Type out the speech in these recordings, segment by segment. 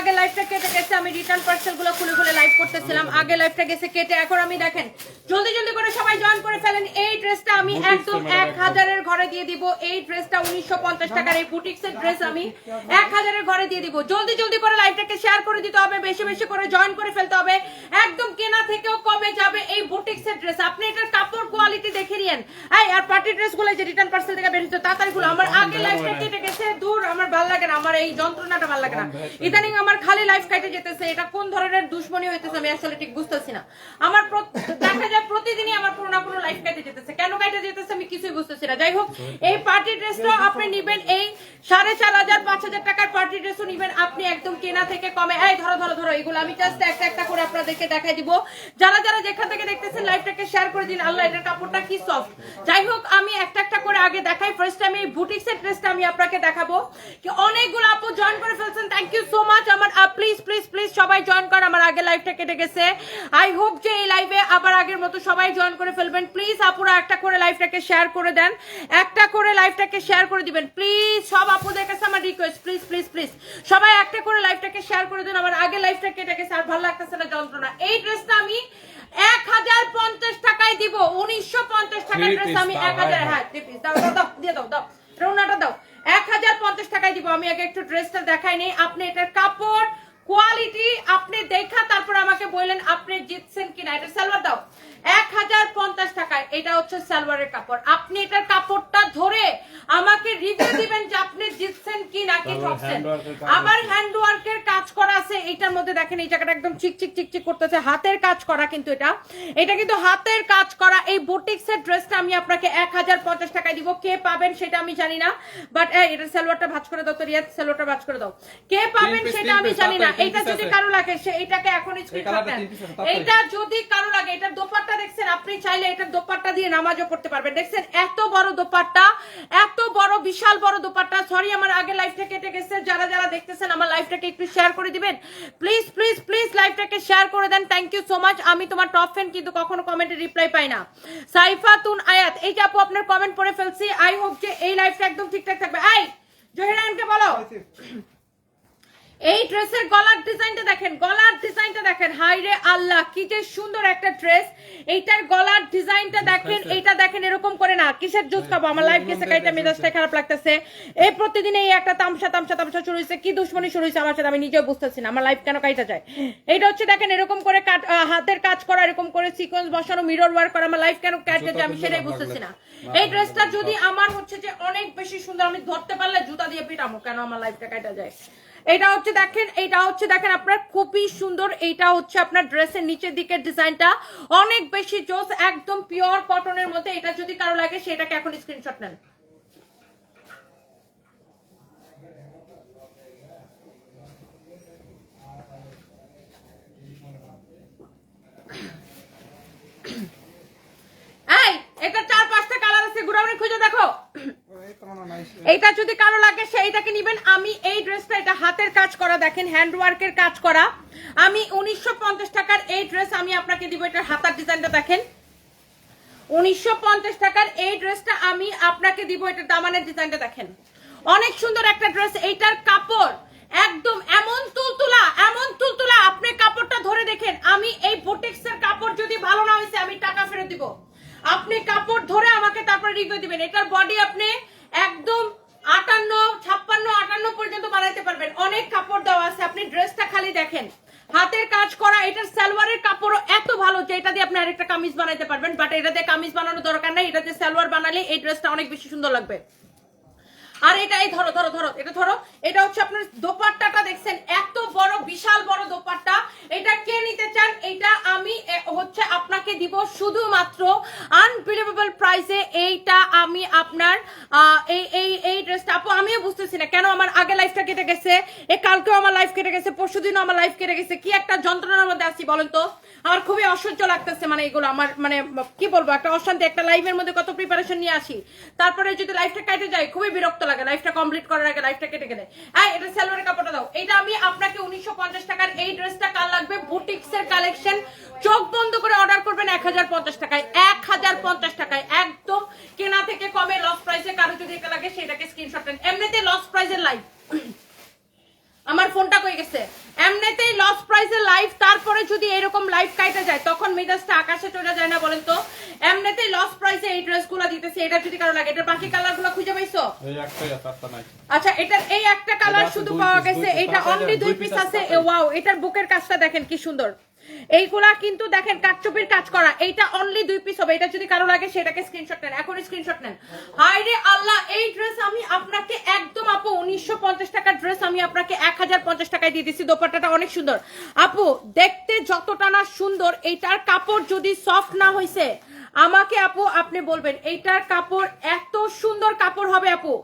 আগে লাইফটা কেটে গেছে আমি রিটার্ন পার্সেলগুলো খুলে খুলে লাইভ করতেছিলাম। আগে লাইফটা গেছে কেটে এখন আমি দেখেন জলদি জলদি করে সবাই জয়েন করে ফেলেন। এই ড্রেসটা আমি একদম এক হাজারের ঘরে দিয়ে দিব। এই ড্রেসটা উনিশশো পঞ্চাশ টাকার এই বুটিক্সের ড্রেস আমি এক হাজারের ঘরে দিয়ে দিব। জলদি জলদি করে লাইভটাকে শেয়ার করে দিতে হবে বেশি বেশি করে জয়েন করে ফেলতে হবে। একদম কেনা থেকেও কমে যাবে এই বুটিক্সের ড্রেস আপনি এটার কাপড় কোয়ালিটি দেখে নিয়েন এই আর পার্টি ড্রেসগুলো যে রিটার্ন পার্সেল থেকে বেরিয়েছে তাড়াতাড়ি গুলো আমার আগে লাইফটা কেটে গেছে দূর আমার ভালো লাগে না আমার এই যন্ত্রণাটা ভালো লাগে না। ইদানিং আমার খালি লাইফ কেটে যেতেছে, এটা কোন ধরনের দুশ্মনী হইতেছে আমি আসলে ঠিক বুঝতেছি না। আমার দেখা যায় প্রতিদিনই আমার কোনো না কোনো লাইফ কেটে যেতেছে। কেন কেটে যেতেছে আমি কিছুই বুঝতেছি না। যাই হোক, এই পার্টি ড্রেসটা আপনি নিবেন এই সাড়ে চার হাজার, পাঁচ হাজার টাকার পার্টি ড্রেসও নিবেন। আপনি একদম কেনা থেকে কমে এই ধরো ধরো ধরো, এগুলো আমি জাস্ট একটা একটা করে আপনাদেরকে দেখাই দিব। যারা যারা যেখান থেকে দেখতেছেন লাইভটাকে শেয়ার করে দিন, আল্লাহ এটার কাপড়টা কি সফট যাই হোক, আমি একটা একটা করে আগে দেখাই। ফার্স্ট আমি এই বুটিক্সের ড্রেসটা আমি আপনাকে দেখাবো। কি অনেকগুলো আপু জয়েন করে ফেলছেন। থ্যাংক ইউ সো মাচ আমার প্লিজ প্লিজ প্লিজ সবাই জয়েন কর আমার আগে লাইভটা কেটে গেছে। আই হোপ যে এই লাইভে আবার আগের মতো সবাই জয়েন করে ফেলবেন। প্লিজ আপুরা একটা করে লাইভটাকে শেয়ার করে দেন। একটা করে লাইভটাকে শেয়ার করে দিবেন। প্লিজ সব আপুদের কাছে আমার রিকোয়েস্ট প্লিজ প্লিজ প্লিজ সবাই একটা করে লাইভটাকে শেয়ার করে দেন আমার আগে লাইভটা কেটে গেছে আর ভালো লাগতেছে না যন্ত্রণা। এই ড্রেসটা আমি এক হাজার পঞ্চাশ টাকায় দিব উনিশশো পঞ্চাশ টাকার ড্রেস আমি এক হাজার হ্যাঁ। দাও দাও দাও দিয়ে দাও দাও। রৌনাটা দাও। এক হাজার পঞ্চাশ টাকায় দিব। আমি আগে একটু ড্রেসটা দেখাই নেই। আপনি এটার কাপড় কোয়ালিটি আপনি দেখা, তারপর আমাকে বললেন আপনি জিতছেন কিনা। এটা সালোয়ার দাও। এক হাজার পঞ্চাশ টাকায়। এটা হচ্ছে সালোয়ারের কাপড়। আপনি এটার কাপড়টা ধরে আমাকে রিভিউ দিবেন যে আপনি জিতছেন কি নাকি ঠকছেন hand work এর কাজ আবার হ্যান্ড ওয়ার্কের কাজ করা আছে এইটার মধ্যে দেখেন এই জায়গাটা একদম চিকচিক চিকচিক করতেছে। হাতের কাজ করা কিন্তু এটা। এটা কিন্তু হাতের কাজ করা। এই বুটিক্স এর ড্রেসটা আমি আপনাকে এক হাজার পঞ্চাশ টাকায় দিব। কে পাবেন সেটা আমি জানি না। বাট এটা সালোয়ারটা ভাজ করে দাও তো রিয়াজ সালোয়ারটা ভাজ করে দাও। কে পাবেন সেটা আমি জানি না। এটা যদি কারও লাগে সে এটাকে এখন স্ক্রিনশট নেন। এটা যদি কারও লাগে এটার দোপাট্টা দেখছেন, আপনি চাইলে এটার দোপাট্টা দিয়ে নামাজও পড়তে পারবেন। দেখছেন, এত বড় দোপাট্টা, এত বড়, বিশাল বড় দোপাট্টা। সরি আমার আগে লাইফটা কেটে গেছে। যারা যারা দেখতেছেন, আমার লাইফটাকে একটু শেয়ার করে দিবেন। প্লিজ প্লিজ প্লিজ লাইফটাকে শেয়ার করে দেন। থ্যাংক ইউ সো মাচ আমি তোমার টপ ফ্যান কিন্তু কখনো কমেন্টে রিপ্লাই পাই না। সাইফাতুন আয়াত, এই যে আপু আপনার কমেন্ট পড়ে ফেলছি। আই হোপ যে এই লাইফটা একদম ঠিকঠাক থাকবে। এই জহিরানকে বলো। এই ড্রেসের গলার ডিজাইনটা দেখেন গলার ডিজাইনটা দেখেন। হাই রে আল্লাহ কি যে সুন্দর একটা ড্রেস। এইটার গলার ডিজাইনটা দেখেন এইটা দেখেন এরকম করে না কিসের জুস খাব? আমার লাইফ গেছে কাইটা মেজাজটা খারাপ লাগতেছে। এই প্রতিদিন এই একটা তামসা তামসা তামসা শুরু হয়েছে কি দুশ্মনী শুরু হয়েছে আমার সাথে আমি নিজেও বুঝতেছি না আমার লাইফ কেন কাইটা যায়? এইটা হচ্ছে দেখেন এরকম করে কাট হাতের কাজ করা এরকম করে সিকোয়েন্স বসানো মিরর ওয়ার্ক করা আমার লাইফ কেন কাটতে যায় আমি সেটাই বুঝতেছি না। এই ড্রেসটা যদি আমার হচ্ছে যে অনেক বেশি সুন্দর আমি ধরতে পারলে জুতা দিয়ে পিটামো কেন আমার লাইফটা কাটা যায়? এটা হচ্ছে দেখেন, এটা হচ্ছে দেখেন আপনার খুবই সুন্দর এইটা হচ্ছে আপনার ড্রেসের নিচের দিকের ডিজাইনটা। অনেক বেশি জোস, একদম পিওর কটনের মধ্যে। এটা যদি কারও লাগে, সেটাকে এখন স্ক্রিনশট নেন। এই এটা চার পাঁচটা কালার আছে ঘুরাঘুরি খুঁজে দেখো। এইটা যদি কারও লাগে, সেইটাকে নিবেন। আমি এই ড্রেসটা, এটা হাতের কাজ করা, দেখেন হ্যান্ড ওয়ার্কের কাজ করা। আমি উনিশশো পঞ্চাশ টাকার এই ড্রেস আমি আপনাকে দিব, এটার হাতার ডিজাইনটা দেখেন। উনিশশো পঞ্চাশ টাকার এই ড্রেসটা আমি আপনাকে দিব, এটার দামানের ডিজাইনটা দেখেন। অনেক সুন্দর একটা ড্রেস, এইটার কাপড় একদম এমন তুলতুলা এমন তুলতুলা আপনি কাপড়টা ধরে দেখেন আমি এই বোটেক্সের কাপড় যদি ভালো না হয়েছে আমি টাকা ফেরত দিব আপনি কাপড় ধরে আমাকে তারপরে রিভিউ দিবেন এটার বডি আপনি একদম আটান্ন ছাপ্পান্ন আটান্ন পর্যন্ত বানাইতে পারবেন অনেক কাপড় দেওয়া আছে আপনি ড্রেসটা খালি দেখেন হাতের কাজ করা এটার সালোয়ারের কাপড়ও এত ভালো যে এটা দিয়ে আপনি আরেকটা কামিজ বানাইতে পারবেন বাট এটা দিয়ে কামিজ বানানোর দরকার নাই এটা দিয়ে সালোয়ার বানালে এই ড্রেসটা অনেক বেশি সুন্দর লাগবে। আর এটা এই ধরো ধরো ধরো, এটা ধরো, এটা হচ্ছে আপনার দোপাট্টাটা দেখছেন, এত বড়, বিশাল বড় দোপাট্টা। এটা কে নিতে চান? এটা আমি হচ্ছে আপনাকে দিব শুধুমাত্র আনবিলিভেবল প্রাইসে এইটা আমি আপনার এই এই এই ড্রেসটা আপু, আমিও বুঝতেছি না কেন আমার আগে লাইফটা কেটে গেছে, এ কালকেও আমার লাইফ কেটে গেছে পরশু দিনও আমার লাইফ কেটে গেছে। কি একটা যন্ত্রণার মধ্যে আছি বলেন তো? আমার খুবই অসহ্য লাগতেছে মানে এগুলো, আমার মানে কি বলব, একটা অশান্তি, একটা লাইফের মধ্যে কত প্রিপারেশন নিয়ে আসি। তারপরে যদি লাইফটা কেটে যায়, খুবই বিরক্ত লাগে। লাইফটা কমপ্লিট করার আগে লাইফটা কেটে গেলে। হ্যাঁ এটা সালোয়ারের কাপড়টা দাও। এটা আমি আপনাকে উনিশশো পঞ্চাশ টাকার এই ড্রেসটা কার লাগবে, বুটিক্সের কালেকশন চোখ বন্ধ করে অর্ডার করবেন এক হাজার পঞ্চাশ টাকায়। এক হাজার পঞ্চাশ টাকায়। একদম কেনা থেকে কমে লস প্রাইসে কারও যদি এটা লাগে সেটাকে স্ক্রিনশট নেন এমনিতে লস প্রাইসের লাইফ আমার ফোনটা কই গেছে? এমনিতেই লস প্রাইসে লাইভ তারপরে যদি এরকম লাইভ কাইটা যায় তখন মেজাজটা আকাশে চলে যায় না বলেন তো? এমনিতেই লস প্রাইসে এই ড্রেসগুলো দিতেছে এটা যদি কারও লাগে এটার বাকি কালারগুলো খুঁজে পাইছো? এই একটাই আছে একটা নাই। আচ্ছা এটার এই একটা কালার শুধু পাওয়া গেছে এটা অনলি দুই দুই পিস আছে আছে। ওয়াও এটার বুকের কাজটা দেখেন কি সুন্দর। এইগুলা কিন্তু দেখেন কাটচুপির কাজ করা। এইটা অনলি দুই পিস হবে। এটা যদি কারও লাগে, সেটাকে স্ক্রিনশট নেন। এখন স্ক্রিনশট নেন। হাই রে আল্লাহ, এই ড্রেস আমি আপনাকে একদম আপু, উনিশশো পঞ্চাশ টাকার ড্রেস আমি আপনাকে এক হাজার পঞ্চাশ টাকায় দিয়ে দিচ্ছি দোপাট্টাটা অনেক সুন্দর। আপু, দেখতে যতটা না সুন্দর, এইটার কাপড় যদি সফট না হয়েছে আমাকে আপু, আপনি বলবেন, এইটার কাপড় এত সুন্দর কাপড় হবে আপু।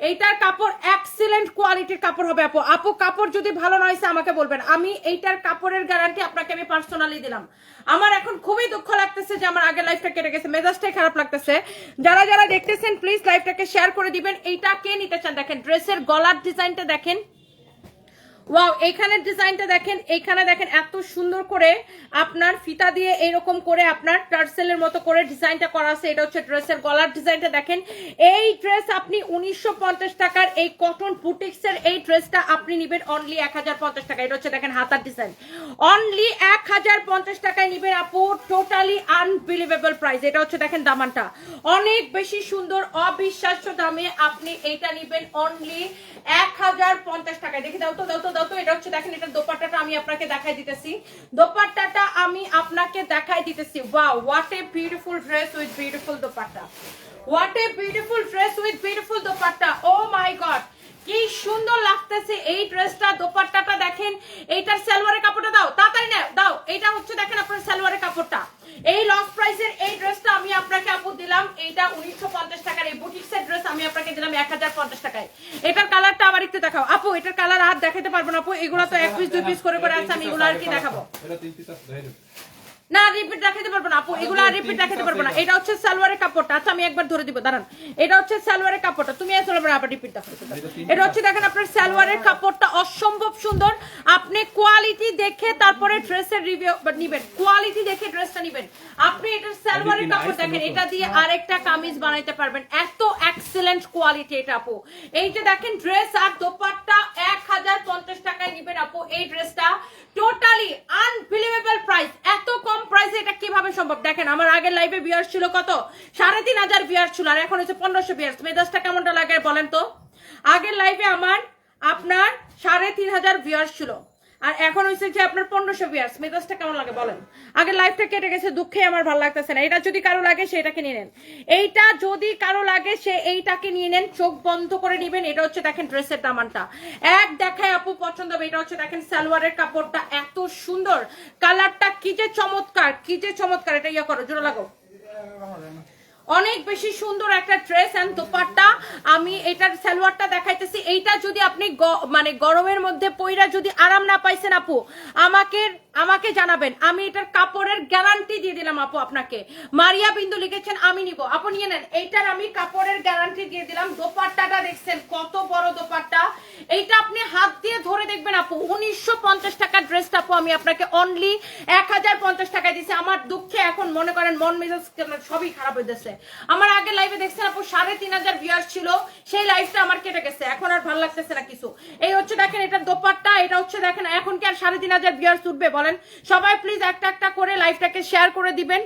এইটার কাপড় এক্সিলেন্ট কোয়ালিটির কাপড় হবে, আপু। আপু, কাপড় যদি ভালো নয় আমাকে বলবেন। আমি এইটার কাপড়ের গ্যারান্টি আপনাকে আমি পার্সোনালি দিলাম। আমার এখন খুবই দুঃখ লাগতেছে যে আমার আগের লাইফটা কেটে গেছে। মেজাজটাই খারাপ লাগতেছে। যারা যারা দেখতেছেন প্লিজ লাইফটাকে শেয়ার করে দিবেন। এইটা কে নিতে চান? দেখেন ড্রেসের গলার ডিজাইনটা দেখেন। ওয়াও এইখানের ডিজাইনটা দেখেন এইখানে দেখেন এত সুন্দর করে আপনার ফিতা দিয়ে এরকম করে আপনার টার্সেলের মতো করে ডিজাইনটা করা আছে। এটা হচ্ছে ড্রেসের গলার ডিজাইনটা দেখেন। এই ড্রেস আপনি উনিশশো পঞ্চাশ টাকার এই কটন বুটিক্স এই ড্রেসটা আপনি নিবেন অনলি এক হাজার পঞ্চাশ টাকা। এটা হচ্ছে দেখেন হাতার ডিজাইন। অনলি এক হাজার পঞ্চাশ টাকায় নিবেন আপু টোটালি আনবিলিভেবল প্রাইস এটা হচ্ছে দেখেন দামানটা। অনেক বেশি সুন্দর, অবিশ্বাস্য দামে আপনি এইটা নিবেন অনলি এক টাকায়। দেখি দাও তো দাও তো। দাও তো, এটা হচ্ছে, দেখেন, এটা দোপাট্টাটা আমি আপনাকে দেখাই দিতেছি। দোপাট্টাটা আমি আপনাকে দেখাই দিতেছি। Wow what a beautiful dress with beautiful dupatta. What a beautiful dress with beautiful dupatta. Oh my god কি সুন্দর লাগতেছে এই ড্রেসটা, দোপাট্টাটা দেখেন। এইটার সালোয়ারের কাপড়টা দাও, তাড়াতাড়ি নাও, দাও। এটা হচ্ছে দেখেন আপনার সালোয়ারের কাপড়টা। এই লস প্রাইসের এই ড্রেসটা আমি আপনাকে আপু দিলাম, এইটা উনিশশো পঞ্চাশ টাকার এই বুটিক্সের ড্রেস আমি আপনাকে দিলাম এক হাজার পঞ্চাশ টাকায়। এটার কালারটা আবার একটু দেখাও। আপু, এটার কালার আর দেখাতে পারব না আপু, এগুলো তো এক পিস দুই পিস করে করে আছে, আমি এগুলো আর কি দেখাবো? না রিপিট পারব না আপু। এগুলো আর রিপিট পারব না। এটা হচ্ছে সালোয়ারের কাপড়টা। আচ্ছা আমি একবার ধরে দিব দাঁড়ান। এটা হচ্ছে সালোয়ারের কাপড়টা। তুমি আসলে আবার রিপিট দেখাতে এটা হচ্ছে দেখেন আপনার সালোয়ারের কাপড়টা অসম্ভব সুন্দর। আপনি কোয়ালিটি দেখে তারপরে ড্রেসের রিভিউ নিবেন। কোয়ালিটি দেখে ড্রেসটা নিবেন। আপনি এটার সালোয়ারের কাপড় দেখেন এটা দিয়ে আরেকটা কামিজ বানাইতে পারবেন। এত এক্সেলেন্ট কোয়ালিটি এটা আপু। এই যে দেখেন ড্রেস আর দোপাট্টা এক হাজার পঞ্চাশ টাকায় নিবেন আপু এই ড্রেসটা টোটালি আনবিলিভেবল প্রাইস এত কম প্রাইসে এটা কীভাবে সম্ভব? দেখেন, আমার আগের লাইভে বিয়ার ছিল কত? সাড়ে তিন হাজার বিয়ার ছিল আর এখন হচ্ছে পনেরোশো ভিউয়ার্স মেদাসটা কেমনটা লাগে বলেন তো? আগের লাইভে আমার, আপনার সাড়ে তিন হাজার বিয়ার ছিল। আর এখন হয়েছে যে আপনার পনেরোশো বিয়ার্স মেজাজটা কেমন লাগে বলেন? আগে লাইফটা কেটে গেছে, দুঃখে আমার ভালো লাগতেছে না। এটা যদি কারও লাগে, সেটাকে নিয়ে নেন। এইটা যদি কারও লাগে, সে এইটাকে নিয়ে নেন, চোখ বন্ধ করে নিবেন। এটা হচ্ছে দেখেন ড্রেসের দামানটা। এক দেখায় আপু পছন্দ হবে, এটা হচ্ছে দেখেন সালোয়ারের কাপড়টা এত সুন্দর। কালারটা কি যে চমৎকার, কি যে চমৎকার, এটা ইয়ে করো জোড়া লাগো অনেক বেশি সুন্দর একটা ড্রেস এন্ড দোপাট্টা। আমি এটার সালোয়ারটা দেখাইতেছি। এইটা যদি আপনি মানে গরমের মধ্যে পইরা যদি আরাম না পাইছেন আপু, আমাকে আমাকে জানাবেন। আমি এটার কাপড়ের গ্যারান্টি দিয়ে দিলাম আপু আপনাকে। মারিয়া বিন্দু লিখেছেন, আমি নিব। আপু নিয়ে নেন। এইটার আমি কাপড়ের গ্যারান্টি দিয়ে দিলাম। দোপাট্টাটা দেখছেন, কত বড় দোপাট্টা। এইটা আপনি হাত দিয়ে ধরে দেখবেন আপু। উনিশশো পঞ্চাশ টাকার ড্রেসটা আপু আমি আপনাকে অনলি এক হাজার পঞ্চাশ টাকায় দিছি। আমার দুঃখে এখন মনে করেন মন মেজাজ সবই খারাপ হয়ে যাচ্ছে আমার আগে লাইভে দেখছেন আপু, সাড়ে তিন হাজার ভিউয়ার ছিল, সেই লাইভটা আমার কেটে গেছে। এখন আর ভালো লাগতেছে না কিছু। এই হচ্ছে দেখেন, এটার দোপাট্টা, এটা হচ্ছে দেখেন, এখন কি আর সাড়ে তিন হাজার ভিউয়ার্স উঠবে বলেন? সবাই প্লিজ একটা একটা করে লাইভটাকে শেয়ার করে দিবেন।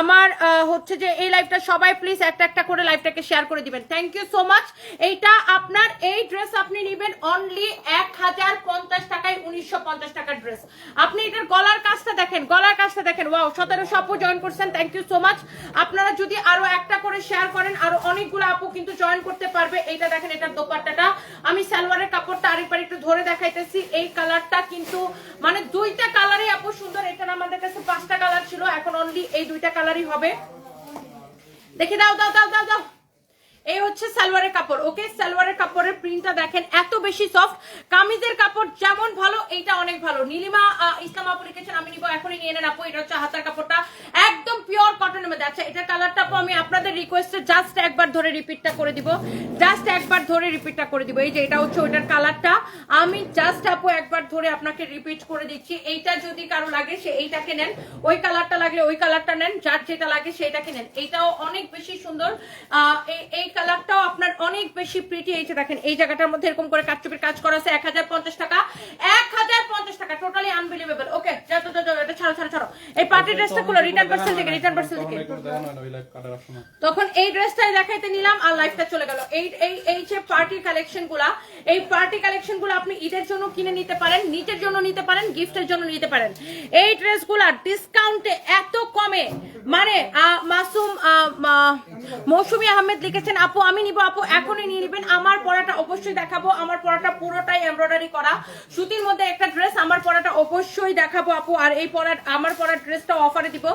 আমার হচ্ছে যে এই লাইভটা সবাই প্লিজ একটা একটা করে লাইভটাকে শেয়ার করে দিবেন। থ্যাংক ইউ সো মাচ এইটা আপনার এই ড্রেস আপনি নিবেন অনলি এক হাজার পঞ্চাশ টাকায় উনিশশো পঞ্চাশ টাকার ড্রেস আপনি এটার গলার কাজটা দেখেন, গলার কাজটা দেখেন। ওয়াও সতেরোশো আপু জয়েন করছেন। থ্যাংক ইউ সো মাচ আপনারা যদি আরও একটা করে শেয়ার করেন আর অনেকগুলো আপু কিন্তু জয়েন করতে পারবে। এইটা দেখেন, এটার দোপাট্টাটা। আমি সালোয়ারের কাপড়টা আরেকবার একটু ধরে দেখাইতেছি। এই কালারটা কিন্তু মানে দুইটা কালারই আপু সুন্দর। এটা আমাদের কাছে পাঁচটা কালার ছিল। এখন অনলি এই দুইটা কালারই হবে। দেখে দাও দাও দাও দাও দাও। এই হচ্ছে সালোয়ারের কাপড়, ওকে? সালোয়ারের কাপড়ের প্রিন্টটা দেখেন, এত বেশি সফট কামিজের কাপড় যেমন ভালো, এইটা অনেক ভালো। নীলিমা ইসলাম আপু লিখেছেন, আমি নিব, এখনই নিয়ে নেন আপু। এটা হচ্ছে হাতার কাপড়টা। একদম পিওর কটনের মধ্যে। আচ্ছা এটা কালারটা আপু আমি আপনাদের রিকোয়েস্টে জাস্ট একবার ধরে রিপিটটা করে দিব। জাস্ট একবার ধরে রিপিটটা করে দিব। এই যে, এটা হচ্ছে ওইটার কালারটা আমি জাস্ট আপু একবার ধরে আপনাকে রিপিট করে দিচ্ছি। এইটা যদি কারও লাগে, সে এইটাকে নেন। ওই কালারটা লাগলে ওই কালারটা নেন। যার যেটা লাগে, সেটাকে নেন। এইটাও অনেক বেশি সুন্দর। এই কালারটাও আপনার অনেক বেশি প্রিটি এই যে দেখেন এই জায়গাটার মধ্যে এরকম করে কাটচুপির কাজ করা আছে এক হাজার পঞ্চাশ টাকা। এক হাজার পঞ্চাশ টাকা টোটালি আনবিলিভেবল ওকে যাও তো যাও, যাও, এটা ছাড়ো ছাড়ো ছাড়ো। এই পার্টি ড্রেসটা খুলো রিটার্ন পার্সেল থেকে রিটার্ন পার্সেল থেকে। তখন এই ড্রেসটাই দেখাইতে নিলাম আর লাইফটা চলে গেল। এই এই এই যে পার্টি কালেকশনগুলা এই পার্টি কালেকশনগুলো আপনি ঈদের জন্য কিনে নিতে পারেন নিজের জন্য নিতে পারেন গিফটের জন্য নিতে পারেন। এই ড্রেসগুলা ডিসকাউন্টে এত কমে। মানে মাসুম মৌসুমী আহমেদ লিখেছেন আপু, আমি নিব, আপু, এখনই নিয়ে নিবেন। আমার পড়াটা অবশ্যই দেখাবো। আমার পড়াটা পুরোটাই এমব্রয়ডারি করা। সুতির মধ্যে একটা ড্রেস আমার পড়াটা অবশ্যই দেখাবো, আপু, আর এই পড়ার আমার পড়ার ড্রেসটা অফারে দিব।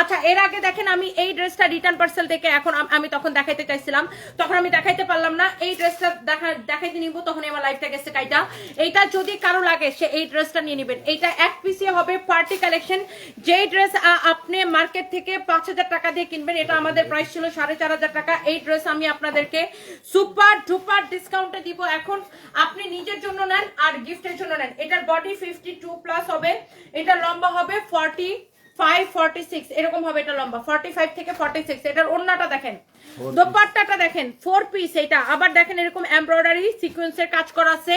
আচ্ছা এর আগে দেখেন আমি এই ড্রেসটা রিটার্ন পার্সেল থেকে এখন আমি তখন দেখাইতে চাইছিলাম। তখন আমি দেখাইতে পারলাম না। এই ড্রেসটা দেখা দেখাইতে নিব, তখন আমার লাইফটা গেছে কাইটা। এইটা যদি কারও লাগে, সে এই ড্রেসটা নিয়ে নেবেন। এইটা এক পিসি হবে পার্টি কালেকশন যেই ড্রেস আপনি মার্কেট থেকে পাঁচ হাজার টাকা দিয়ে কিনবেন, এটা আমাদের প্রাইস ছিল সাড়ে চার টাকা। এই ড্রেস আমি আপনাদেরকে সুপার ডুপার ডিসকাউন্টে দিব। এখন আপনি নিজের জন্য নেন আর গিফটের জন্য নেন। এটার বডি ফিফটি টু প্লাস হবে। এটা লম্বা হবে ফর্টি ফাইভ ফর্টি সিক্স এরকম হবে এটা লম্বা। ফর্টি ফাইভ থেকে ফর্টি সিক্স এটার ওন্নাটা দেখেন। দোপাট্টাটা দেখেন। ফোর পিস এটা। আবার দেখেন এরকম এমব্রয়ডারি সিকোয়েন্সের কাজ করা আছে।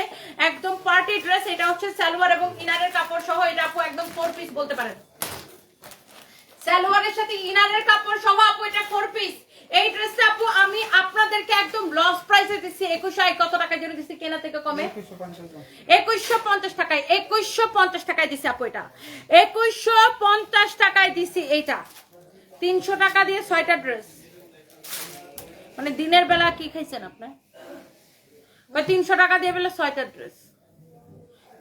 একদম পার্টি ড্রেস এটা হচ্ছে সালোয়ার এবং ইনারের কাপড় সহ। এটা আপু একদম ফোর পিস বলতে পারেন। সালোয়ারের সাথে ইনারের কাপড় সহ আপু এটা ফোর পিস এই ড্রেসটা আপু, আমি আপনাদেরকে একদম লস প্রাইসে দিচ্ছি একুশশো কত টাকা জন্য দিচ্ছি কেনা থেকে কমে? একুশশো পঞ্চাশ টাকায়, একুশশো পঞ্চাশ টাকায় দিছি আপু এটা। একুশশো পঞ্চাশ টাকায় দিছি এইটা। তিনশো টাকা দিয়ে ছয়টা ড্রেস মানে দিনের বেলা কি খাইছেন আপনার তিনশো টাকা দিয়ে বেলা ছয়টা ড্রেস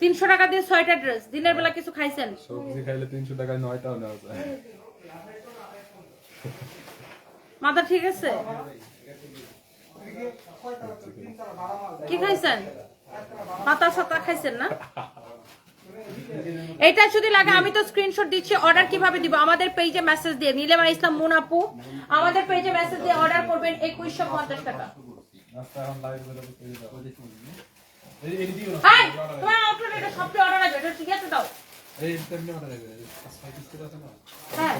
তিনশো টাকা দিয়ে ছয়টা ড্রেস দিনের বেলা কিছু খাইছেন? সবজি খাইলে তিনশো টাকায় নয়টাও নেওয়া যায়। মাথা ঠিক আছে? কি খাইছেন? পাতা সাতা খাইছেন না? এটা যদি লাগে আমি তো স্ক্রিনশট দিচ্ছি অর্ডার কীভাবে দিব? আমাদের পেজে মেসেজ দিয়ে নীলেমা ইসলাম মুন আপু আমাদের পেজে মেসেজ দিয়ে অর্ডার করবেন একুশশো পঞ্চাশ টাকা। তোমার আউটলেট এটা সবচেয়ে অর্ডার আছে এটা ঠিক আছে দাও। হ্যাঁ।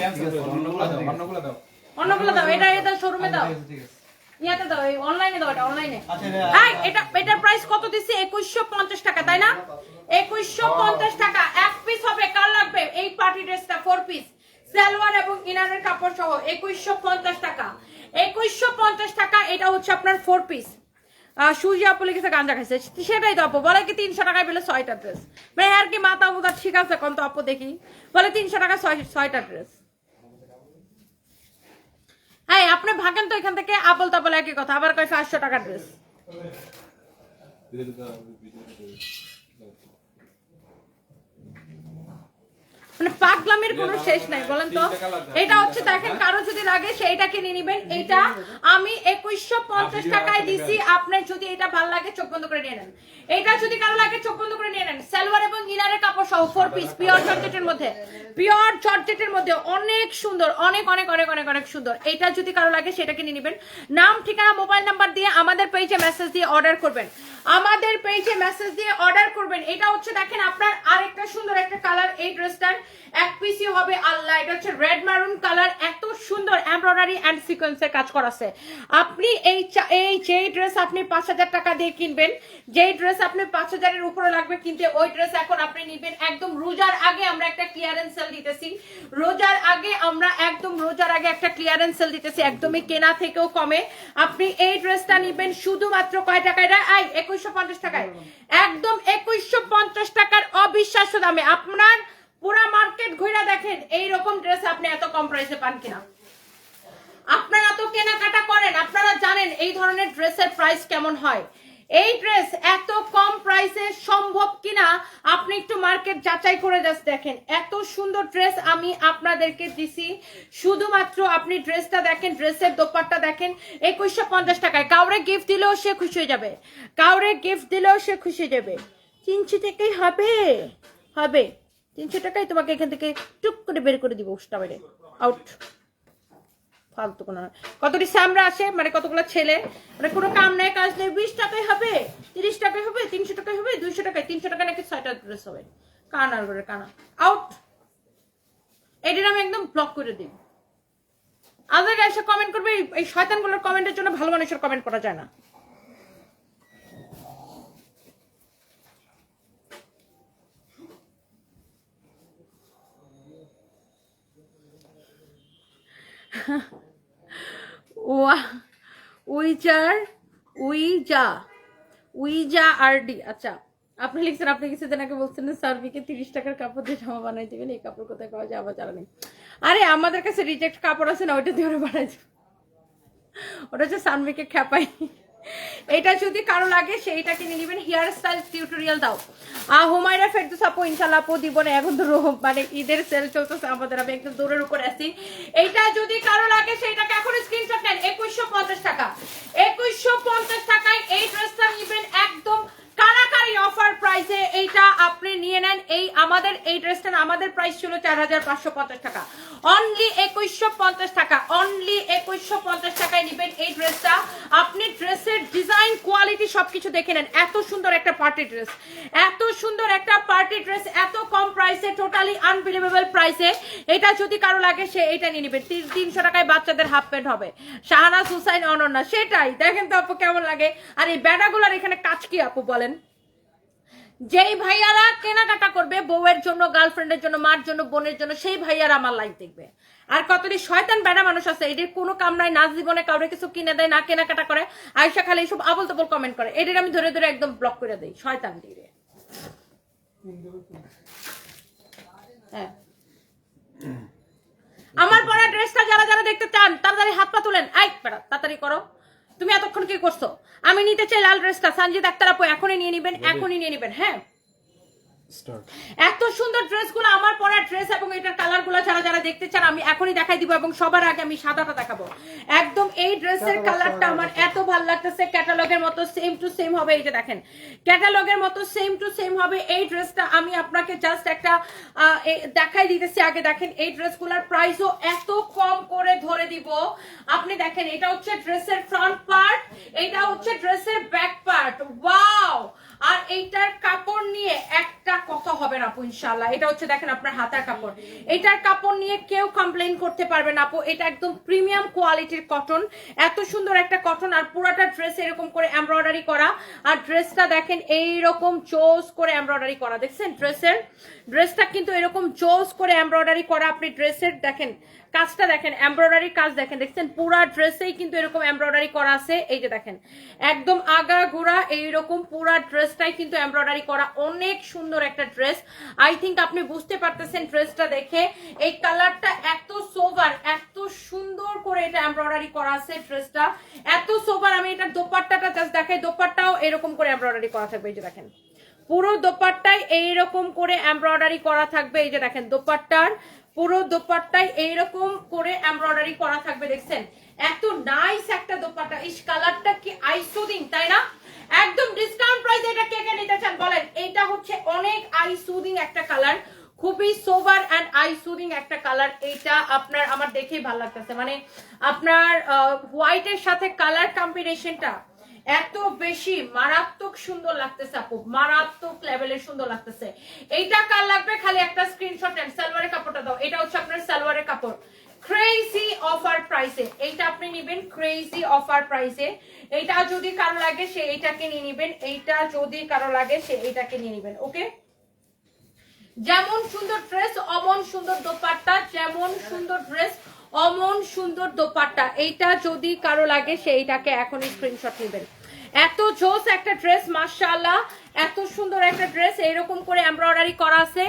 ক্যান্সেল করে অন্যগুলো দাও অন্যগুলো দাও। অন্যগুলো দাও এটা এটা শোরুমে দাও। ইয়াতে দাও এই অনলাইনে দাও এটা অনলাইনে এই এটা এটার প্রাইস কত দিছি? একুশশো পঞ্চাশ টাকা তাই না? একুশশো পঞ্চাশ টাকা এক পিস হবে কার লাগবে? এই পার্টি ড্রেসটা ফোর পিস সালোয়ার এবং ইনারের কাপড় সহ একুশশো পঞ্চাশ টাকা। একুশশো পঞ্চাশ টাকা এটা হচ্ছে আপনার ফোর পিস সুজি আপু লিখেছে গাঞ্জা খাইছে। সেটাই তো আপু। বলে কি তিনশো টাকায় পেলে ছয়টা ড্রেস মানে আর কি মাথা মুদা ঠিক আছে কোন তো আপু দেখি। বলে তিনশো টাকা ছয় ছয়টা ড্রেস হ্যাঁ আপনি ভাগেন তো এখান থেকে। আপল তাপল একই কথা। আবার কয় পাঁচশো টাকা ড্রেস মানে পাগলামের কোনো শেষ নাই বলেন তো? এটা হচ্ছে দেখেন কারও যদি লাগে সেইটা কিনে নিবেন। এটা আমি একুশশো পঞ্চাশ টাকায় দিছি আপনার যদি এটা ভালো লাগে চোখ বন্ধ করে নিয়ে নেন। এটা যদি কারও লাগে চোখ বন্ধ করে নিয়ে নেন। সালোয়ার এবং ইনারের কাপড় সহ ফোর পিস পিওর জর্জেটের মধ্যে। পিওর জর্জেটের মধ্যে অনেক সুন্দর অনেক অনেক অনেক অনেক অনেক সুন্দর। এটা যদি কারও লাগে সেটা কিনে নিবেন। নাম ঠিকানা মোবাইল নাম্বার দিয়ে আমাদের পেজে মেসেজ দিয়ে অর্ডার করবেন। আমাদের পেজে মেসেজ দিয়ে অর্ডার করবেন। এটা হচ্ছে দেখেন আপনার আরেকটা সুন্দর একটা কালার এই ড্রেসটার এক পিসই হবে আল্লাহ, এটা হচ্ছে রেড মারুন কালার এত সুন্দর এমব্রয়ডারি অ্যান্ড সিকোয়েন্সের কাজ করা আপনি এই এই যেই ড্রেস আপনি পাঁচ হাজার টাকা দিয়ে কিনবেন, যেই ড্রেস আপনি পাঁচ হাজারের উপরে লাগবে কিনতে, ওই ড্রেস এখন আপনি নিবেন একদম রোজার আগে আমরা একটা ক্লিয়ারেন্স সেল দিতেছি। রোজার আগে আমরা একদম রোজার আগে একটা ক্লিয়ারেন্স সেল দিতেছি, একদমই কেনা থেকেও কমে। আপনি এই ড্রেসটা নিবেন শুধুমাত্র কয় টাকায়? আই একুশশো পঞ্চাশ টাকায়। একদম একুশশো পঞ্চাশ টাকার অবিশ্বাস্য দামে। আপনার পুরা মার্কেট ঘুরে দেখেন এই রকম ড্রেস আপনি এত কম প্রাইসে পান কিনা। আপনারা তো কেনাকাটা করেন, আপনারা জানেন এই ধরনের ড্রেসের প্রাইস কেমন হয়। এই ড্রেস এত কম প্রাইসে সম্ভব কিনা? আপনি একটু মার্কেট যাচাই করে জাস্ট দেখেন। এত সুন্দর ড্রেস আমি আপনাদেরকে দিছি। শুধুমাত্র আপনি ড্রেসটা দেখেন, ড্রেসের দোপাট্টা দেখেন, একুশশো পঞ্চাশ টাকায়। কাউরে গিফট দিলেও সে খুশি হয়ে যাবে। কাউরে গিফট দিলেও সে খুশি হয়ে যাবে। তিনশো থেকেই হবে। হবে। তিনশো টাকায় তোমাকে এখান থেকে টুক করে বের করে দিব উষ্টা বেড়ে। আউট ফালতু কোনো। কতটি স্যামরা আসে মানে কতগুলো ছেলে? মানে কোনো কাম নেই, কাজ নেই। বিশ টাকায় হবে, তিরিশ টাকায় হবে, তিনশো টাকায় হবে, দুইশো টাকায়, তিনশো টাকা নাকি ছয়টা ড্রেস হবে। কানার করে কানা। আউট এটির আমি একদম ব্লক করে দিই। আদার এসে কমেন্ট করবে, এই শয়তানগুলোর কমেন্টের জন্য ভালো মানুষের কমেন্ট করা যায় না। ওয়া উইজার উইজা উইজা আরডি আচ্ছা আপনি লিখছেন, আপনি কিছুদিন আগে বলছেন সার্ভিকে তিরিশ টাকার কাপড় দিয়ে জামা বানাই দেবেন? এই কাপড় কোথায় পাওয়া যায়? আমার জানা নেই। আরে, আমাদের কাছে রিজেক্ট কাপড় আছে না, ওইটা দিয়ে ওরা বানাই ওটা হচ্ছে সানভিকে খ্যাপাই এটা যদি কারও লাগে সেইটা কিনে নেবেন। হেয়ার স্টাইল টিউটোরিয়াল দাও। আহ হুমায়রা ফেরদুস আপু ইনশাল্লাহ দিব না এখন তো মানে ঈদের সেল চলতেছে আমাদের, আমি একদম দৌড়ের উপর আছি। এইটা যদি কারও লাগে, সেইটাকে এখন স্ক্রিনশট নেন। একুশশো পঞ্চাশ টাকা। একুশশো পঞ্চাশ টাকায় এই ড্রেসটা নেবেন একদম কারাকারি অফার প্রাইসে এইটা আপনি নিয়ে নেন। এই আমাদের, এই ড্রেসটা আমাদের প্রাইস ছিল চার হাজার পাঁচশো পঞ্চাশ টাকা। অনলি একুশশো পঞ্চাশ টাকা। অনলি একুশশো পঞ্চাশ টাকায় নেবেন এই ড্রেসটা আপনি ডিজাইন কোয়ালিটি সবকিছু দেখে নেন। এত সুন্দর একটা পার্টি ড্রেস এত সুন্দর একটা পার্টি ড্রেস এত কম প্রাইসে টোটালি আনবিলিভেবল প্রাইসে এটা যদি কারও লাগে, সে এটা নিয়ে তিন- তিনশো টাকায় বাচ্চাদের হাফ প্যান্ট হবে। শাহানাজ হুসাইন অনন্যা, সেটাই। দেখেন তো আপু কেমন লাগে। আর এই ব্যাটাগুলার এখানে কাজ কি আপু বলেন? যেই ভাইয়ারা কেনাকাটা করবে, বউয়ের জন্য গার্লফ্রেন্ডের জন্য, মার জন্য, বোনের জন্য, সেই ভাইয়ারা আমার লাইফ দেখবে। আর কতটি শয়তান বেড়া মানুষ আছে এদের কোনো কাম নাই নাচ জীবনে কাউরে কিছু কিনে দেয় না কেনাকাটা করে। আয়সা খালি এইসব আবল তবল কমেন্ট করে। এদের আমি ধরে ধরে একদম ব্লক করে দেই শয়তান দিয়ে হ্যাঁ। আমার পরা ড্রেসটা যারা যারা দেখতে চান তাড়াতাড়ি হাত পা তুলেন। এই বেড়া তাড়াতাড়ি করো। তুমি এতক্ষণ কি করছ? আমি নিতে চাই লাল ড্রেসটা। সঞ্জিত আক্তার আপু এখনই নিয়ে নিবেন এখনই নিয়ে নিবেন হ্যাঁ? এত সুন্দর ড্রেসগুলো আমার পরা ড্রেস এবং এটার কালারগুলো যারা যারা দেখতে চান আমি এখনই দেখাই দিব এবং সবার আগে আমি সাদাটা দেখাবো। একদম এই ড্রেসের কালারটা আমার এত ভালো লাগতেছে ক্যাটালগের মতো সেম টু সেম হবে এই যে দেখেন। ক্যাটালগের মতো সেম টু সেম হবে এই ড্রেসটা আমি আপনাকে জাস্ট একটা দেখাই দিতেছি আগে দেখেন এই ড্রেসগুলোর প্রাইসও এত কম করে ধরে দিব। আপনি দেখেন এটা হচ্ছে ড্রেসের ফ্রন্ট পার্ট এটা হচ্ছে ড্রেসের ব্যাক পার্ট ওয়াও আর এইটার কাপড় নিয়ে একটা কথা হবে না আপু ইনশাল্লাহ এটা হচ্ছে দেখেন আপনার হাতার কাপড়। এটার কাপড় নিয়ে কেউ কমপ্লেন করতে পারবে না আপু। এটা একদম প্রিমিয়াম কোয়ালিটির কটন এত সুন্দর একটা কটন আর পুরোটা ড্রেস এরকম করে এমব্রয়ডারি করা। আর ড্রেসটা দেখেন এইরকম চোজ করে এমব্রয়ডারি করা। দেখছেন? ড্রেসের ড্রেসটা কিন্তু এরকম চোজ করে এমব্রয়ডারি করা। আপনি ড্রেসের দেখেন কাজটা দেখেন এমব্রয়ডারি কাজ দেখেন, দেখছেন? পুরা ড্রেসেই কিন্তু এরকম এমব্রয়ডারি করা আছে। এই যে দেখেন, একদম আগা গোড়া এইরকম পুরা ড্রেসটাই কিন্তু এমব্রয়ডারি করা অনেক সুন্দর একটা ড্রেস আই থিঙ্ক আপনি বুঝতে পারতেছেন ড্রেসটা দেখে। এই কালারটা এত সোভার এত সুন্দর করে এটা এমব্রয়ডারি করা আছে ড্রেসটা এত সোভার আমি এটা দোপাট্টাটা জাস্ট দেখাই, দোপাট্টাও এরকম করে এমব্রয়ডারি করা থাকবে। এই যে দেখেন, পুরো দোপাট্টায় এইরকম করে এমব্রয়ডারি করা থাকবে। এই যে দেখেন, দোপাট্টার পুরো দোপাট্টায় এইরকম করে এমব্রয়ডারি করা থাকবে, দেখছেন? এত নাইস একটা দোপাট্টা। এই কালারটা কি আইসুদিং তাই না? একদম ডিসকাউন্ট প্রাইস এটা কে কে নিতে চান, বলেন। এটা হচ্ছে অনেক আইসুদিং একটা কালার খুবই সোভার অ্যান্ড আই একটা কালার এইটা আপনার, আমার দেখেই ভালো লাগতেছে। মানে আপনার হোয়াইটের সাথে কালার কম্বিনেশনটা এত বেশি মারাত্মক সুন্দর লাগতেছে আপু। মারাত্মক লেভেলের সুন্দর লাগতেছে। এইটা কার লাগবে? খালি একটা স্ক্রিনশট নেন সালোয়ারের এটা হচ্ছে আপনার সালোয়ারের কাপড়। ক্রেজি অফার প্রাইসে এইটা আপনি নেবেন ক্রেজি অফার প্রাইসে এইটা যদি কারও লাগে, সে এইটাকে নিয়ে নেবেন। এইটা যদি কারও লাগে, সে এইটাকে নিয়ে নেবেন, ওকে? যেমন সুন্দর ড্রেস অমন সুন্দর দোপাট্টা, যেমন সুন্দর ড্রেস অমন সুন্দর দোপাট্টা। এইটা যদি কারও লাগে সেইটাকে এখনই স্ক্রিনশট নেবেন। এত জোস একটা ড্রেস মাশাআল্লাহ। এত সুন্দর একটা ড্রেস এইরকম করে এমব্রয়ডারি করা আছে।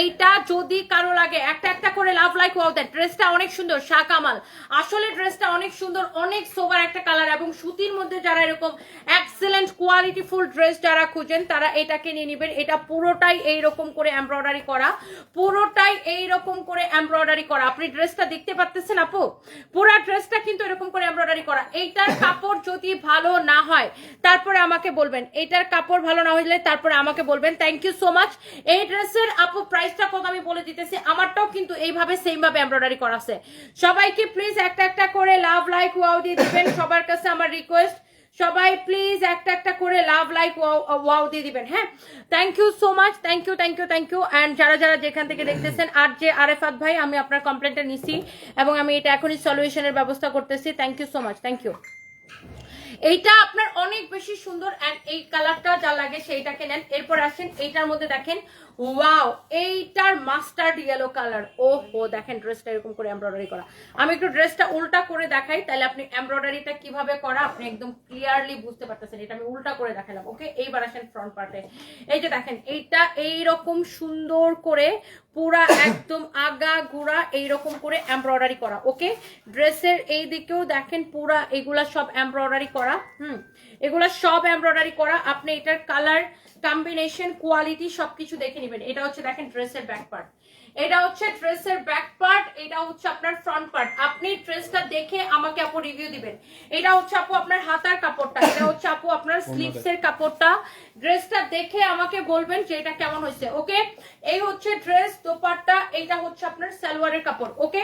এইটা যদি কারও লাগে, একটা একটা করে লাভ লাইক ওয়াও দ্যাট ড্রেসটা অনেক সুন্দর শাকামাল আসলে ড্রেসটা অনেক সুন্দর, অনেক সোবার একটা কালার এবং সুতির মধ্যে যারা এরকম এক্সেলেন্ট কোয়ালিটি ফুল ড্রেস যারা খুঁজেন, তারা এটাকে নিয়ে নেবেন। এটা পুরোটাই এইরকম করে এমব্রয়ডারি করা। পুরোটাই এইরকম করে এমব্রয়ডারি করা। আপনি ড্রেসটা দেখতে পাচ্ছেন আপু? পুরা ড্রেসটা কিন্তু এরকম করে এমব্রয়ডারি করা। এইটার কাপড় যদি ভালো না হয়, তারপরে আমাকে বলবেন। এইটার কাপড় ভালো না হলে তারপরে আমাকে বলবেন থ্যাংক ইউ সো মাচ এই ড্রেসের আপু প্রাইসটা কত আমি বলে দিতেছি। আমারটাও কিন্তু এইভাবে সেম ভাবে এমব্রয়ডারি করা আছে। সবাইকে প্লিজ একটা একটা করে লাভ লাইক ওয়াও দিয়ে দিবেন। সবার কাছে আমার রিকোয়েস্ট সবাই প্লিজ একটা একটা করে লাভ লাইক ওয়াও দিয়ে দিবেন হ্যাঁ? Thank you so much thank you thank you thank you and যারা যারা যেখান থেকে দেখতেছেন, আর যে আরেফাত ভাই, আমি আপনার কমপ্লেনটা নিছি এবং আমি এটা এখনই সলিউশনের ব্যবস্থা করতেছি। Thank you so much thank you এইটা আপনার অনেক বেশি সুন্দর এন্ড এই কালারটা যা লাগে সেইটাকে নেন। এরপর আসেন, এইটার মধ্যে দেখেন ওয়াও এইটার মাস্টার্ড ইয়েলো কালার ও হো দেখেন ড্রেসটা এরকম করে এমব্রয়ডারি করা। আমি একটু ড্রেসটা উল্টা করে দেখাই, তাহলে আপনি এমব্রয়ডারিটা কীভাবে করা আপনি একদম ক্লিয়ারলি বুঝতে পারতেছেন। এটা আমি উল্টা করে দেখালাম ওকে এইবার আসেন ফ্রন্ট পার্টে এই যে দেখেন, এইটা এইরকম সুন্দর করে পুরা একদম আগা গুড়া এইরকম করে এমব্রয়ডারি করা ওকে ড্রেসের এই দিকেও দেখেন পুরা এগুলা সব এমব্রয়ডারি করা, হুম? এগুলা সব এমব্রয়ডারি করা। আপনি এটার কালার কম্বিনেশন কোয়ালিটি সবকিছু দেখে নেবেন। এটা হচ্ছে দেখেন ড্রেসের ব্যাক পার্ট এটা হচ্ছে ড্রেসের ব্যাক পার্ট এটা হচ্ছে আপনার ফ্রন্ট পার্ট আপনি ড্রেসটা দেখে আমাকে আপু রিভিউ দিবেন। এটা হচ্ছে আপু আপনার হাতার কাপড়টা এটা হচ্ছে আপু আপনার স্লিভস এর কাপড়টা। ড্রেসটা দেখে আমাকে বলবেন যে এটা কেমন হয়েছে ওকে? এই হচ্ছে ড্রেস দোপাট্টা এইটা হচ্ছে আপনার সালোয়ারের কাপড় ওকে?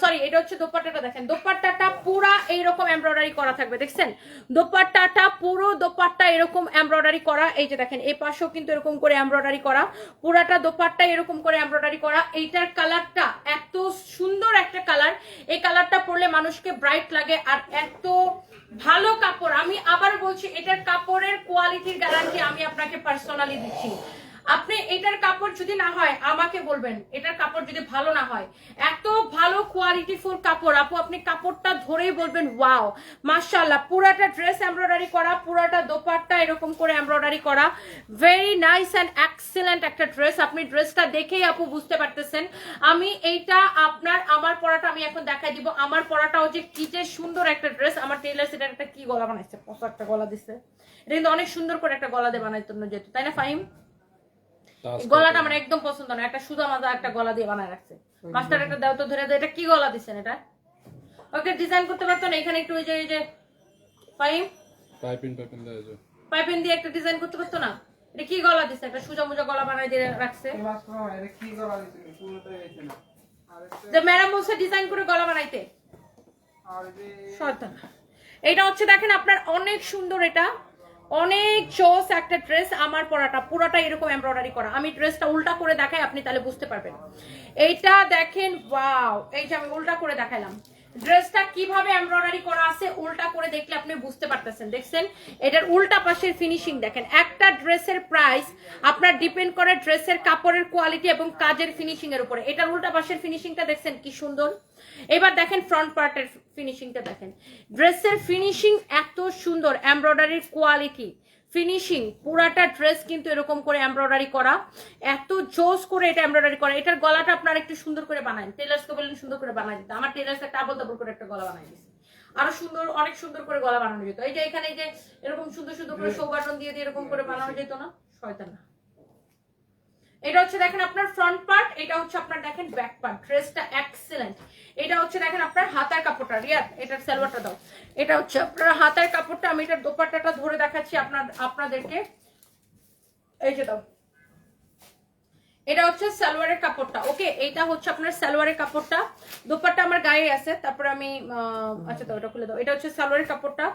সরি এটা হচ্ছে দোপাট্টাটা দেখেন। দোপাট্টাটা পুরা এইরকম এমব্রয়ডারি করা থাকবে দেখছেন? দোপাট্টাটা পুরো দোপাট্টা এরকম এমব্রয়ডারি করা এই যে দেখেন এই পাশেও কিন্তু এরকম করে এমব্রয়ডারি করা। পুরাটা দোপাট্টা এরকম করে এমব্রয়ডারি করা। এইটার কালারটা এত সুন্দর একটা কালার। এই কালারটা পরলে মানুষকে ব্রাইট লাগে আর এত ভালো কাপড়। আমি আবার বলছি, এটার কাপড়ের কোয়ালিটির গ্যারান্টি আমি আপনাকে পার্সোনালি দিচ্ছি। আপনি এটার কাপড় যদি না হয়, আমাকে বলবেন, এটার কাপড় যদি ভালো না হয়। এত ভালো কোয়ালিটি ফুল কাপড়, আপু, আপনি কাপড়টা ধরেই বলবেন ওয়াও মাশাআল্লাহ, পুরাটা ড্রেস এমব্রয়ডারি করা, পুরাটা দোপাট্টা এরকম করে এমব্রয়ডারি করা। ভেরি নাইস অ্যান্ড এক্সেলেন্ট একটা ড্রেস আপনি ড্রেসটা দেখেই আপু বুঝতে পারতেছেন। আমি এইটা আপনার, আমার পরাটা আমি এখন দেখাই দিব। আমার পরাটাও যে কি যে সুন্দর একটা ড্রেস আমার টেলার সেটার একটা কি গলা বানাইছে? কত একটা গলা দিছে। এটা কিন্তু অনেক সুন্দর করে একটা গলা দিয়ে বানাইতো না যেহেতু, তাই না এই গলাটা আমার একদম পছন্দ না। একটা সুদা মাজা একটা গলা দিয়ে বানায় রাখছে। মাস্টার একটা দাও তো ধরে দাও। এটা কি গলা দিছেন এটা? ওকে ডিজাইন করতে পারতো না এখানে একটু ওই যে এই যে পাইপ? পাইপিং পাইপিং দেওয়া যায় পাইপিং দিয়ে একটা ডিজাইন করতে পারতো না? এটা কি গলা দিছে? একটা সুজা মুজা গলা বানায় দিয়ে রাখছে। এটা কি গলা দিছে? পুরোটাই হইছে না। যে ম্যাডাম বলছে ডিজাইন করে গলা বানাইতে। আর শয়তান। এটা হচ্ছে দেখেন আপনার অনেক সুন্দর এটা। অনেক চোস একটা ড্রেস আমার পরাটা, পুরোটা এরকম এমব্রয়ডারি করা। আমি ড্রেসটা উল্টা করে দেখাই, আপনি তাহলে বুঝতে পারবেন। এইটা দেখেন ওয়াও এই যে আমি উল্টা করে দেখাইলাম। ড্রেসটা কীভাবে এমব্রয়ডারি করা আছে, উল্টা করে দেখলে আপনি বুঝতে পারতেছেন। দেখছেন? এটার উল্টা পাশের ফিনিশিং দেখেন। একটা ড্রেসের প্রাইস আপনার ডিপেন্ড করে ড্রেসের কাপড়ের কোয়ালিটি এবং কাজের ফিনিশিং এর উপরে। এটার উল্টা পাশের ফিনিশিংটা দেখছেন কি সুন্দর? এবার দেখেন ফ্রন্ট পার্টের ফিনিশিংটা দেখেন। ড্রেসের ফিনিশিং এত সুন্দর এমব্রয়ডারির কোয়ালিটি ফিনিশিং পুরাটা ড্রেস কিন্তু এরকম করে এমব্রয়ডারি করা। এত জোস করে এটা এমব্রয়ডারি করা। এটার গলাটা আপনারা একটু সুন্দর করে বানান টেলার্সকে বললেন সুন্দর করে বানাই দিতে। আমার টেলার্স একটা আবল তাবল করে একটা গলা বানাই দিচ্ছে আরও সুন্দর অনেক সুন্দর করে গলা বানানো যেত। এই যে এখানে যে এরকম সুন্দর সুন্দর করে শো বাটন দিয়ে দিয়ে এরকম করে বানানো যেত না? শয়তান না। এটা হচ্ছে দেখেন আপনার ফ্রন্ট পার্ট এটা হচ্ছে আপনার দেখেন ব্যাক পার্ট ড্রেসটা এক্সেলেন্ট এটা হচ্ছে দেখেন আপনার হাতার কাপড়টা, রিয়াদ, এটার সালোয়ারটা দাও। এটা হচ্ছে আপনার হাতার কাপড়টা, আমি এটার দোপাট্টাটা ধরে দেখাচ্ছি আপনার, আপনাদেরকে। এই যে দাও। এটা হচ্ছে সালোয়ারের কাপড়টা, ওকে? এইটা হচ্ছে আপনার সালোয়ারের কাপড়টা। দোপাট্টা আমার গায়ে আছে, তারপর আমি আচ্ছা তো এটা খুলে দাও। এটা হচ্ছে সালোয়ারের কাপড়টা।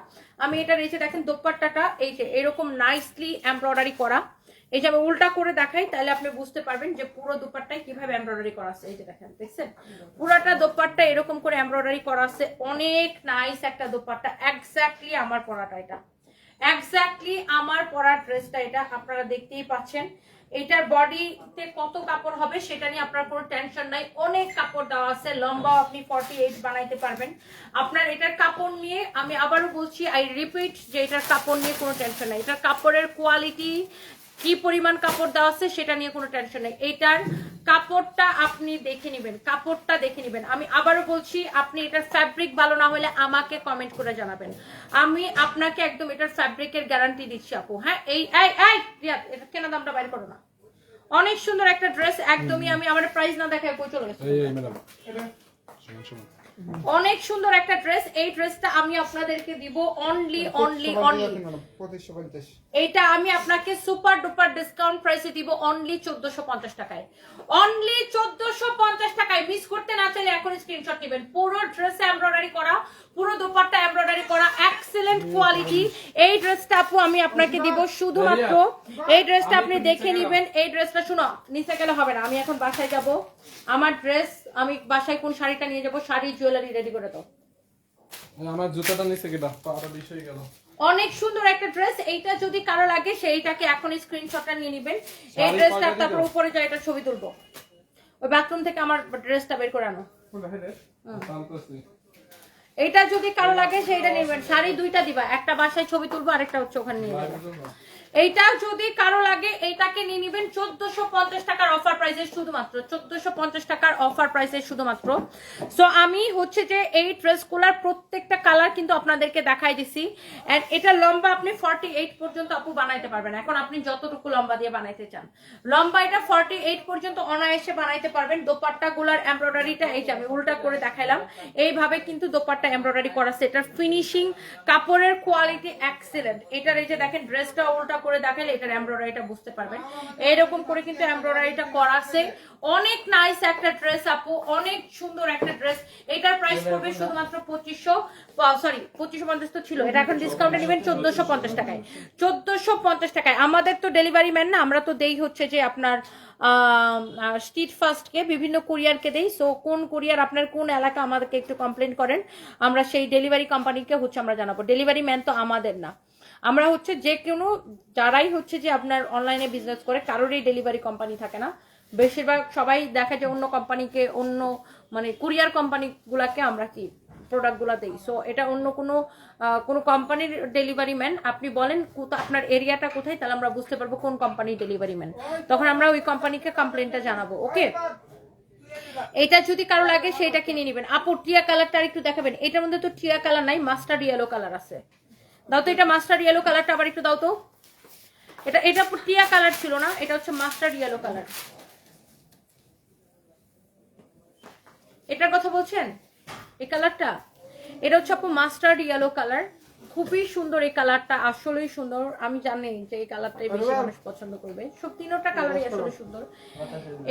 আমি এটা এই যে দেখেন দোপাট্টাটা, এই যে এরকম নাইসলি এমব্রয়ডারি করা। এই যে আমি উল্টা করে দেখাই, তাহলে আপনি বুঝতে পারবেন যে পুরো দোপাট্টায় কীভাবে এমব্রয়ডারি করা আছে। এই যে দেখেন, দেখছেন? পুরাটা দোপাট্টা এরকম করে এমব্রয়ডারি করা আছে। অনেক নাইস একটা দোপাট্টা। এক্স্যাক্টলি আমার পরাটা এটা। এক্স্যাক্টলি আমার পরা ড্রেসটা এটা। আপনারা দেখতেই পাচ্ছেন। এটার বডিতে কত কাপড় হবে সেটা নিয়ে আপনার কোনো টেনশন নাই। অনেক কাপড় দেওয়া আছে। লম্বাও আপনি ফর্টি এইট বানাইতে পারবেন। আপনার এটার কাপড় নিয়ে আমি আবারও বলছি আই রিপিট যে এটার কাপড় নিয়ে কোনো টেনশন নাই। এটার কাপড়ের কোয়ালিটি কি পরিমাণ কাপড় দেওয়া আছে সেটা নিয়ে কোনো টেনশন নেই। এইটার কাপড়টা আপনি দেখে নেবেন কাপড়টা দেখে নেবেন। আমি আবারও বলছি আপনি এটার ফ্যাব্রিক ভালো না হলে আমাকে কমেন্ট করে জানাবেন। আমি আপনাকে একদম এটার ফ্যাব্রিকের গ্যারান্টি দিচ্ছি আপু। হ্যাঁ এই এই এই রিয়াদ, এটা কেন দামটা বাইর করো না। অনেক সুন্দর একটা ড্রেস একদমই আমি আমার প্রাইস না দেখায় কই চলে গেছে। এই এই ম্যাডাম শুনুন শুনুন অনেক সুন্দর একটা ড্রেস এই ড্রেসটা আমি আপনাদেরকে দিব অনলি অনলি অনলি পঁচিশশো পঞ্চাশ। এইটা আমি আপনাকে সুপার ডুপার ডিসকাউন্ট প্রাইসে দিব অনলি চোদ্দশো পঞ্চাশ টাকায়। অনলি চোদ্দশো পঞ্চাশ টাকায় মিস করতে না চাইলে এখন স্ক্রিনশট নেবেন। পুরো ড্রেসে এমব্রয়ডারি করা, পুরো দোপাট্টা এমব্রয়ডারি করা এক্সেলেন্ট কোয়ালিটি এই ড্রেসটা আপু আমি আপনাকে দিব শুধুমাত্র। এই ড্রেসটা আপনি দেখে নেবেন। এই ড্রেসটা শুনো, নিচে গেলে হবে না। আমি এখন বাসায় যাব। আমার ড্রেস আমি বাসায় কোন শাড়িটা নিয়ে যাব শাড়ি জুয়েলারি রেডি করে দাও। আমার জুতাটা নিচে কেটা পাটা বিষ হয়ে গেল। অনেক সুন্দর একটা ড্রেস এইটা যদি কারও লাগে সেইটাকে এখন স্ক্রিনশটটা নিয়ে নেবেন। এই ড্রেসটা তারপর উপরে যা এটা ছবি তুলবো। ওই বাথরুম থেকে আমার ড্রেসটা বের করে আনো। এইটা যদি কারও লাগে সেইটা নেবেন। শাড়ি দুইটা দিবা। একটা বাসায় ছবি তুলবো আরেকটা হচ্ছে ওখানে নিয়ে যাব এইটা যদি কারও লাগে, এইটাকে নিয়ে নিবেন চোদ্দশো পঞ্চাশ টাকার অফার প্রাইসে শুধুমাত্র, চোদ্দশো পঞ্চাশ টাকার অফার প্রাইসে শুধুমাত্র। সো আমি হচ্ছে যে এই ড্রেসগুলার প্রত্যেকটা কালার কিন্তু আপনাদেরকে দেখাই দিছি। এন্ড এটা লম্বা আপনি ফর্টি পর্যন্ত আপু বানাইতে পারবেন। এখন আপনি যতটুকু লম্বা দিয়ে বানাইতে চান। লম্বা এটা ফর্টি এইট পর্যন্ত অনায়াসে বানাইতে পারবেন। দোপাট্টা গুলার এমব্রয়ডারিটা এই আমি উল্টা করে দেখাইলাম। এইভাবে কিন্তু দোপাট্টা এমব্রয়ডারি করা আছে। এটার ফিনিশিং কাপড়ের কোয়ালিটি এক্সেলেন্ট এটার এই যে দেখেন ড্রেসটা উল্টা করে দেখালে এটার এমব্রয়ডারিটা বুঝতে পারবেন। এইরকম করে কিন্তু এমব্রয়ডারিটা করা আছে। অনেক নাইস একটা ড্রেস আপু অনেক সুন্দর একটা ড্রেস এটার প্রাইস পড়বে শুধুমাত্র পঁচিশশো সরি পঁচিশশো পঞ্চাশ তো ছিল। এটা এখন ডিসকাউন্টে নেবেন চোদ্দশো পঞ্চাশ টাকায়। চোদ্দশো পঞ্চাশ টাকায়। আমাদের তো ডেলিভারি ম্যান না আমরা তো দেই হচ্ছে যে আপনার স্ট্রিট ফাস্টকে বিভিন্ন কুরিয়ারকে দেই। সো কোন কুরিয়ার আপনার কোন এলাকা আমাদেরকে একটু কমপ্লেন করেন। আমরা সেই ডেলিভারি কোম্পানিকে হচ্ছে আমরা জানাব। ডেলিভারি ম্যান তো আমাদের না। আমরা হচ্ছে যে কোনো, যারাই হচ্ছে যে আপনার অনলাইনে বিজনেস করে, কারোরই ডেলিভারি কোম্পানি থাকে না। বেশিরভাগ সবাই দেখা যায় অন্য কোম্পানিকে অন্য মানে কুরিয়ার কোম্পানিগুলাকে আমরা কি প্রোডাক্টগুলো দেই। সো এটা অন্য কোনো কোনো কোম্পানির ডেলিভারি ম্যান আপনি বলেন আপনার এরিয়াটা কোথায়, তাহলে আমরা বুঝতে পারব কোন কোম্পানির ডেলিভারি ম্যান তখন আমরা ওই কোম্পানিকে কমপ্লেনটা জানাব ওকে এটা যদি কারও লাগে সেটা কিনে নেবেন। আপু, টিয়া কালারটা আর একটু দেখাবেন। এটার মধ্যে তো টিয়া কালার নাই মাস্টার ইয়েলো কালার আছে। দাও তো, এটা মাস্টার ইয়েলো কালারটা আবার একটু দাও তো। এটা এটা টিয়া কালার ছিল না, এটা হচ্ছে মাস্টার ইয়েলো কালার এটার কথা বলছেন? এই কালারটা এটা হচ্ছে আপু মাস্টার্ড ইয়েলো কালার খুবই সুন্দর এই কালারটা আসলেই সুন্দর। আমি জানি যে এই কালারটাই বেশি মানুষ পছন্দ করবে। সব তিনোটা কালারই আসলে সুন্দর।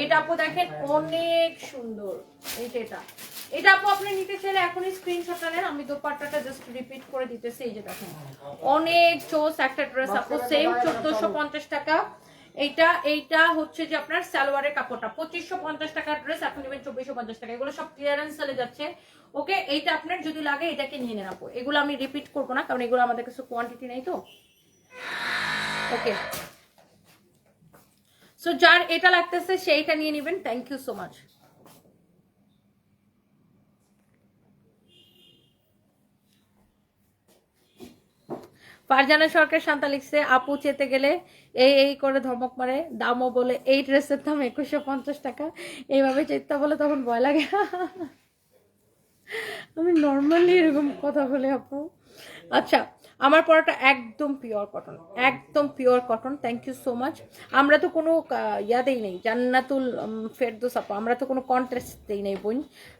এটা আপু দেখেন অনেক সুন্দর। এই যে এটা। এটা আপু আপনি নিতে চাইলে এখনই স্ক্রিনশটটা নেন। আমি দোপাট্টাটা জাস্ট রিপিট করে দিতেছি। এই যে দেখেন অনেক চোস একটা ড্রেস আপু। সেম চোদ্দশো পঞ্চাশ টাকা। এইটা এইটা হচ্ছে যে আপনার সালোয়ারের কাপড়টা। পঁচিশশো পঞ্চাশ টাকার ড্রেস এখন নেবেন চব্বিশশো পঞ্চাশ টাকা। এগুলো সব ক্লিয়ারেন্স চলে যাচ্ছে। ওকে, এইটা আপনার যদি লাগে, এটাকে নিয়ে নেন আপু। এগুলো আমি রিপিট করব না, কারণ এগুলো আমাদের কাছে কোয়ান্টিটি নেই তো। ওকে। সো যার এটা লাগতেছে, সেইটা নিয়ে নেবেন। Thank you so much Farzana Sarkar Shanta লিখছে, আপু, চেতে গেলে এই এই করে ধমক মারে, দামও বলে, এই ড্রেসের দাম একুশশো পঞ্চাশ টাকা। এইভাবে চেতে বলে তখন ভয় লাগে আমি নর্মালি এরকম কথা বলে, আপু। আচ্ছা আমার পড়াটা একদম পিওর কটন একদম pure cotton thank you so much আমরা তো কোনো ইয়াদেই নেই, জান্নাতুল ফেরদৌস আপু, আমরা তো কোনো কন্টেস্ট দেই নেই বোন।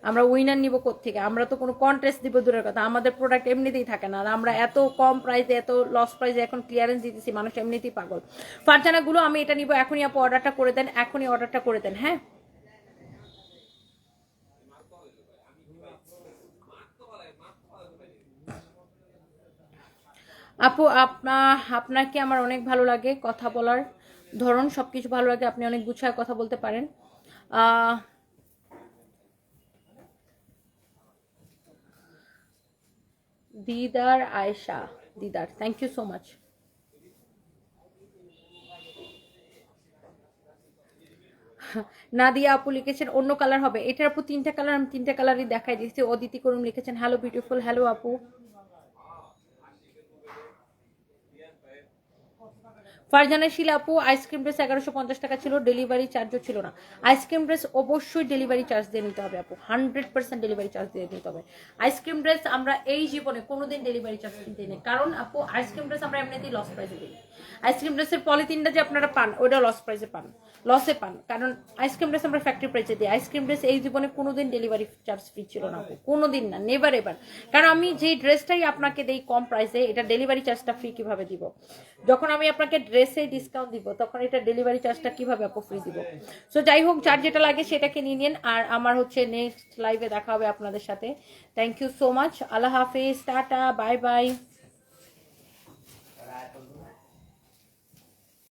আমরা উইনার নিব থেকে আমরা তো কোনো কন্ট্রাস্ট দিব দূরের কথা। আমাদের প্রোডাক্ট এমনিতেই থাকে না। আর আমরা এত কম প্রাইসে এত লস প্রাইসে এখন ক্লিয়ারেন্স দিতেছি, মানুষ এমনিতেই পাগল। ফারজানাগুলো আমি এটা নিব, এখনই আপু অর্ডারটা করে দেন, এখনই অর্ডারটা করে দেন হ্যাঁ? আপু, আপনা, আপনাকে আমার অনেক ভালো লাগে কথা বলার ধরন, সবকিছু ভালো লাগে, আপনি অনেক গুছায় কথা বলতে পারেন। Didar Ayesha, Didar thank you so much Nadia আপু লিখেছেন, অন্য কালার হবে। এটার আপু তিনটা কালার আমি তিনটা কালারই দেখাই দিচ্ছি অদিতি করুন লিখেছেন হ্যালো বিউটিফুল হ্যালো আপু। ফারজানা শিলা আপু আইসক্রিম ড্রেস এগারোশো পঞ্চাশ টাকা ছিল ডেলিভারি চার্জও ছিল না। আইসক্রিম ড্রেস অবশ্যই ডেলিভারি চার্জ দিয়ে নিতে হবে আপু হান্ড্রেড পার্সেন্ট ডেলিভারি চার্জ দিয়ে নিতে হবে। আইসক্রিম ড্রেস আমরা এই জীবনে কোনোদিন ডেলিভারি চার্জ কিনতে নেই। কারণ আপু আইসক্রিম ড্রেস আমরা এমনিতেই লস প্রাইসে দিই। আইসক্রিম ড্রেসের পলিথিনটা যে আপনারা পান ওটা লস প্রাইসে পান। লসে পান, কারণ আইসক্রিম ড্রেস আমরা ফ্যাক্টরি প্রাইসে দিই। আইসক্রিম ড্রেস এই জীবনে কোনোদিন ডেলিভারি চার্জ ফ্রি ছিল না আপু, কোনোদিন না নেভার এবার কারণ আমি যেই ড্রেসটাই আপনাকে দেই কম প্রাইসে এটা ডেলিভারি চার্জটা ফ্রি কীভাবে দিব? যখন আমি আপনাকে ড্রেসে ডিসকাউন্ট দিব, তখন এটা ডেলিভারি চার্জটা কীভাবে আপু ফ্রি দিব? সো যাই হোক যার যেটা লাগে সেটাকে নিয়ে নিন, আর আমার হচ্ছে নেক্সট লাইভে দেখা হবে আপনাদের সাথে। থ্যাংক ইউ সো মাচ আল্লাহ হাফিজ, টাটা বাই বাই